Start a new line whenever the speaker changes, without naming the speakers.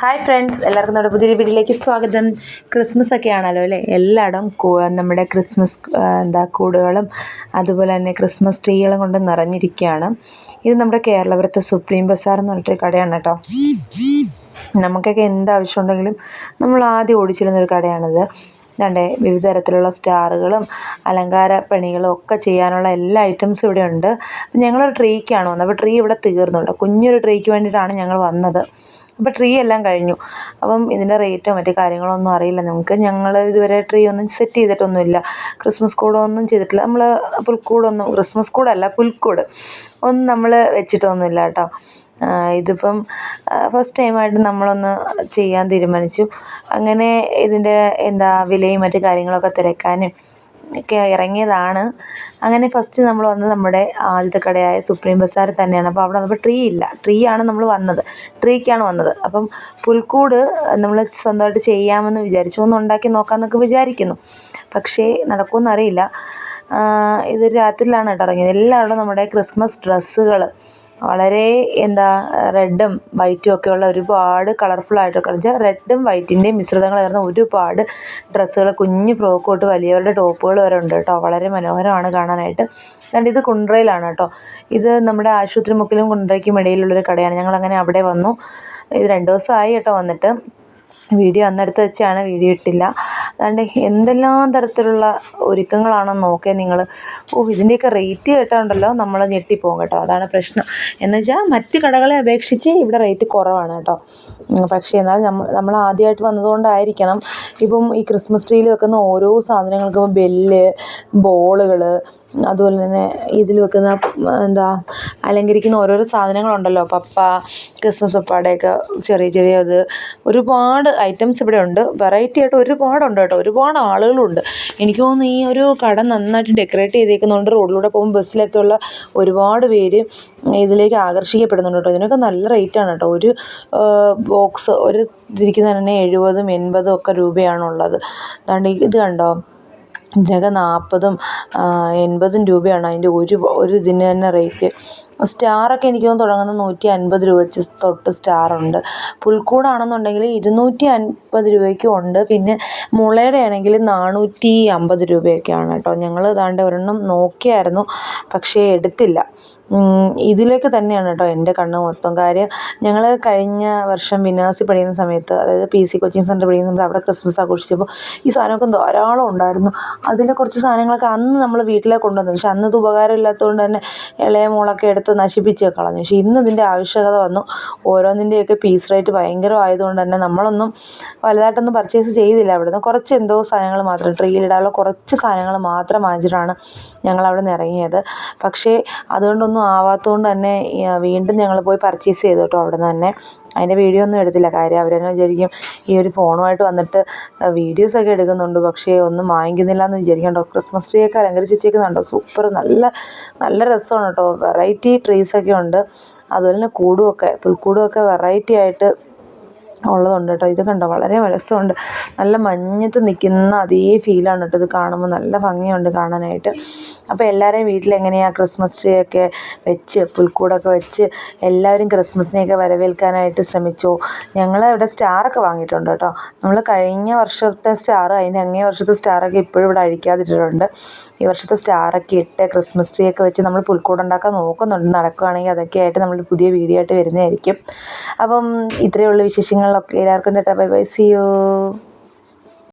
Hi friends എല്ലാവർക്കും നമ്മുടെ പുതിയൊരു വീട്ടിലേക്ക് സ്വാഗതം. ക്രിസ്മസ് ഒക്കെ ആണല്ലോ അല്ലേ? എല്ലായിടം നമ്മുടെ ക്രിസ്മസ് എന്താ കൂടുകളും അതുപോലെ തന്നെ ക്രിസ്മസ് ട്രീകളും കൊണ്ട് നിറഞ്ഞിരിക്കുകയാണ്. ഇത് നമ്മുടെ കേരളപുരത്തെ സുപ്രീം ബസാർ എന്ന് പറഞ്ഞിട്ടൊരു കടയാണ് കേട്ടോ. നമുക്കൊക്കെ എന്ത് ആവശ്യമുണ്ടെങ്കിലും നമ്മൾ ആദ്യം ഓടിച്ചിരുന്നൊരു കടയാണിത്. ദാണ്ടേ വിവിധ തരത്തിലുള്ള സ്റ്റാറുകളും അലങ്കാര പണികളും ഒക്കെ ചെയ്യാനുള്ള എല്ലാ ഐറ്റംസും ഇവിടെ ഉണ്ട്. അപ്പം ഞങ്ങളൊരു ട്രീക്കാണ് വന്നത്. അപ്പോൾ ട്രീ ഇവിടെ തീർന്നുണ്ട് കുഞ്ഞൊരു ട്രീക്ക് വേണ്ടിയിട്ടാണ് ഞങ്ങൾ വന്നത്. അപ്പോൾ ട്രീ എല്ലാം കഴിഞ്ഞു. അപ്പം ഇതിന്റെ റേറ്റോ മറ്റു കാര്യങ്ങളോ ഒന്നും അറിയില്ല നമുക്ക്. ഞങ്ങൾ ഇതുവരെ ട്രീ ഒന്നും സെറ്റ് ചെയ്തിട്ടൊന്നുമില്ല. ക്രിസ്മസ് കൂടൊന്നും ചെയ്തിട്ടില്ല. നമ്മൾ പുൽക്കൂടൊന്നും ക്രിസ്മസ് കൂടല്ല പുൽക്കൂട് ഒന്നും നമ്മൾ വെച്ചിട്ടൊന്നുമില്ല കേട്ടോ. ഇതിപ്പം ഫസ്റ്റ് ടൈമായിട്ട് നമ്മളൊന്ന് ചെയ്യാൻ തീരുമാനിച്ചു. അങ്ങനെ ഇതിന്റെ എന്താ വിലയും മറ്റു കാര്യങ്ങളൊക്കെ തിരക്കാനും ഒക്കെ ഇറങ്ങിയതാണ്. അങ്ങനെ ഫസ്റ്റ് നമ്മൾ വന്നത് നമ്മുടെ ആദ്യത്തെ കടയായ സുപ്രീം ബസാർ തന്നെയാണ്. അപ്പോൾ അവിടെ വന്നപ്പോൾ ട്രീ ഇല്ല. ട്രീ ആണ് നമ്മൾ വന്നത്. ട്രീക്കാണ് വന്നത്. അപ്പം പുൽക്കൂട് നമ്മൾ സ്വന്തമായിട്ട് ചെയ്യാമെന്ന് വിചാരിച്ചു. ഒന്ന് ഉണ്ടാക്കി നോക്കാമെന്നൊക്കെ വിചാരിക്കുന്നു. പക്ഷേ നടക്കുമെന്ന് അറിയില്ല. ഇത് രാത്രിയിലാണ് കേട്ടോ ഇറങ്ങിയത്. എല്ലാവരും നമ്മുടെ ക്രിസ്മസ് ഡ്രസ്സുകൾ വളരെ എന്താ റെഡും വൈറ്റും ഒക്കെയുള്ള ഒരുപാട് കളർഫുൾ ആയിട്ടൊക്കെ വെച്ചാൽ റെഡും മിശ്രിതങ്ങൾ ചേർന്ന ഒരുപാട് ഡ്രസ്സുകൾ കുഞ്ഞു ഫ്രോക്ക് തൊട്ട് വലിയവരുടെ ടോപ്പുകൾ വരെ ഉണ്ട് കേട്ടോ. വളരെ മനോഹരമാണ് കാണാനായിട്ട്. കണ്ട് ഇത് കുണ്ട്രയിലാണ് കേട്ടോ. ഇത് നമ്മുടെ ആശുപത്രി മുക്കിലും കുണ്ട്രയ്ക്കും ഇടയിലുള്ളൊരു കടയാണ്. ഞങ്ങൾ അങ്ങനെ അവിടെ വന്നു. ഇത് രണ്ട് ദിവസമായി കേട്ടോ വന്നിട്ട്. വീഡിയോ അന്നെടുത്ത് വെച്ചാണ് വീഡിയോ ഇട്ടില്ല. അതുകൊണ്ട് എന്തെല്ലാം തരത്തിലുള്ള ഒരുക്കങ്ങളാണ് നോക്കിയത് നിങ്ങൾ ഓ ഇതിന്റെയൊക്കെ റേറ്റ് കേട്ടാണ്ടല്ലോ നമ്മൾ ഞെട്ടിപ്പോകും കേട്ടോ. അതാണ് പ്രശ്നം. എന്ന് വെച്ചാൽ മറ്റ് കടകളെ അപേക്ഷിച്ച് ഇവിടെ റേറ്റ് കുറവാണ് കേട്ടോ. പക്ഷേ എന്നാൽ നമ്മൾ നമ്മൾ ആദ്യമായിട്ട് വന്നതുകൊണ്ടായിരിക്കണം ഇപ്പം ഈ ക്രിസ്മസ് ട്രീയിൽ വെക്കുന്ന ഓരോ സാധനങ്ങൾക്കും ബെല്ല് ബോളുകൾ അതുപോലെ തന്നെ ഇതിൽ വെക്കുന്ന എന്താ അലങ്കരിക്കുന്ന ഓരോരോ സാധനങ്ങളുണ്ടല്ലോ. പപ്പ ക്രിസ്മസ് പപ്പാടയൊക്കെ ചെറിയ ചെറിയ ഇത്. ഒരുപാട് ഐറ്റംസ് ഇവിടെ ഉണ്ട്. വെറൈറ്റി ആയിട്ട് ഒരുപാടുണ്ട് കേട്ടോ. ഒരുപാട് ആളുകളുണ്ട്. എനിക്ക് തോന്നുന്നു ഈ ഒരു കട നന്നായിട്ട് ഡെക്കറേറ്റ് ചെയ്തേക്കുന്നതുകൊണ്ട് റോഡിലൂടെ പോകുമ്പോൾ ബസ്സിലൊക്കെ ഉള്ള ഒരുപാട് പേര് ഇതിലേക്ക് ആകർഷിക്കപ്പെടുന്നുണ്ട് കേട്ടോ. ഇതിനൊക്കെ നല്ല റേറ്റാണ് കേട്ടോ. ഒരു ബോക്സ് ഒരു ഇതിരിക്കുന്നതിന് തന്നെ എഴുപതും എൺപതും ഒക്കെ രൂപയാണുള്ളത്. അതുകൊണ്ട് ഇത് കണ്ടോ? ഇതിനൊക്കെ നാൽപ്പതും എൺപതും രൂപയാണ് അതിന്റെ ഒരു ഒരു ഇതിന് തന്നെ റേറ്റ് സ്റ്റാറൊക്കെ എനിക്ക് തോന്നുന്നു തുടങ്ങുന്നത് നൂറ്റി അൻപത് രൂപ വെച്ച് തൊട്ട് സ്റ്റാറുണ്ട്. പുൽക്കൂടാണെന്നുണ്ടെങ്കിൽ ഇരുന്നൂറ്റി അൻപത് രൂപയ്ക്കും ഉണ്ട്. പിന്നെ മുളയുടെ ആണെങ്കിൽ നാനൂറ്റി അമ്പത് രൂപയൊക്കെയാണ് കേട്ടോ. ഞങ്ങൾ ഇതാണ്ട് ഒരെണ്ണം നോക്കിയായിരുന്നു പക്ഷേ എടുത്തില്ല. ഇതിലേക്ക് തന്നെയാണ് കേട്ടോ എന്റെ കണ്ണ് മൊത്തം. കാര്യം ഞങ്ങൾ കഴിഞ്ഞ വർഷം വിനാസി പഠിക്കുന്ന സമയത്ത് അതായത് പി സി കോച്ചിങ് സെന്റർ പഠിക്കുന്ന സമയത്ത് അവിടെ ക്രിസ്മസ് ആഘോഷിച്ചപ്പോൾ ഈ സാധനമൊക്കെ ധാരാളം ഉണ്ടായിരുന്നു. അതിലെ കുറച്ച് സാധനങ്ങളൊക്കെ അന്ന് നമ്മൾ വീട്ടിലേക്ക് കൊണ്ടുവന്നു പക്ഷെ അന്ന് ഇത് ഉപകാരമില്ലാത്തതുകൊണ്ട് തന്നെ ഇളയ മോളൊക്കെ എടുത്ത് നശിപ്പിച്ച് കളഞ്ഞു. പക്ഷേ ഇന്ന് ഇതിന്റെ ആവശ്യകത വന്നു. ഓരോന്നിന്റെയൊക്കെ പീസ് റേറ്റ് ഭയങ്കരമായതുകൊണ്ട് തന്നെ നമ്മളൊന്നും വലുതായിട്ടൊന്നും പർച്ചേസ് ചെയ്തില്ല അവിടുന്ന്. കുറച്ച് എന്തോ സാധനങ്ങൾ മാത്രം ട്രീയിലിടാനുള്ള കുറച്ച് സാധനങ്ങൾ മാത്രം വാങ്ങിച്ചിട്ടാണ് ഞങ്ങൾ അവിടെ നിന്ന് ഇറങ്ങിയത്. പക്ഷേ അതുകൊണ്ടൊന്നും ആവാത്തതുകൊണ്ട് തന്നെ വീണ്ടും ഞങ്ങൾ പോയി പർച്ചേസ് ചെയ്തു കേട്ടോ അവിടെ നിന്ന് തന്നെ. അതിന്റെ വീഡിയോ ഒന്നും എടുത്തില്ല. കാര്യം അവർ തന്നെ വിചാരിക്കും ഈ ഒരു ഫോണുമായിട്ട് വന്നിട്ട് വീഡിയോസൊക്കെ എടുക്കുന്നുണ്ട്. പക്ഷേ ഒന്നും വാങ്ങിക്കുന്നില്ല എന്ന് വിചാരിക്കും കേട്ടോ ക്രിസ്മസ് ട്രീ ഒക്കെ അലങ്കരിച്ച് വെച്ചേക്കുന്നുണ്ടോ സൂപ്പർ. നല്ല നല്ല രസമാണ് കേട്ടോ. വെറൈറ്റി ട്രീസൊക്കെ ഉണ്ട്. അതുപോലെ തന്നെ കൂടുമൊക്കെ പുൽക്കൂടുമൊക്കെ വെറൈറ്റി ആയിട്ട് ഉള്ളതുണ്ട് കേട്ടോ. ഇത് കണ്ടോ? വളരെ രസമുണ്ട്. നല്ല മഞ്ഞത്ത് നിൽക്കുന്ന അതേ ഫീലാണ് കേട്ടോ ഇത് കാണുമ്പോൾ. നല്ല ഭംഗിയുണ്ട് കാണാനായിട്ട്. അപ്പോൾ എല്ലാവരെയും വീട്ടിലെങ്ങനെയാണ് ക്രിസ്മസ് ട്രീ ഒക്കെ വെച്ച് പുൽക്കൂടൊക്കെ വെച്ച് എല്ലാവരും ക്രിസ്മസിനെയൊക്കെ വരവേൽക്കാനായിട്ട് ശ്രമിച്ചു? ഞങ്ങൾ ഇവിടെ സ്റ്റാറൊക്കെ വാങ്ങിയിട്ടുണ്ട് കേട്ടോ. നമ്മൾ കഴിഞ്ഞ വർഷത്തെ സ്റ്റാർ അതിന്റെ അങ്ങേ വർഷത്തെ സ്റ്റാറൊക്കെ ഇപ്പോഴും ഇവിടെ അഴിക്കാതിട്ടിട്ടുണ്ട്. ഈ വർഷത്തെ സ്റ്റാറൊക്കെ ഇട്ട് ക്രിസ്മസ് ട്രീ ഒക്കെ വെച്ച് നമ്മൾ പുൽക്കൂട് ഉണ്ടാക്കാൻ നോക്കുന്നുണ്ട്. നടക്കുകയാണെങ്കിൽ അതൊക്കെ ആയിട്ട് നമ്മൾ പുതിയ വീഡിയോ ആയിട്ട് വരുന്നതായിരിക്കും. അപ്പം ഇത്രയുള്ള വിശേഷങ്ങളിലൊക്കെ എല്ലാവർക്കും tata bye bye see you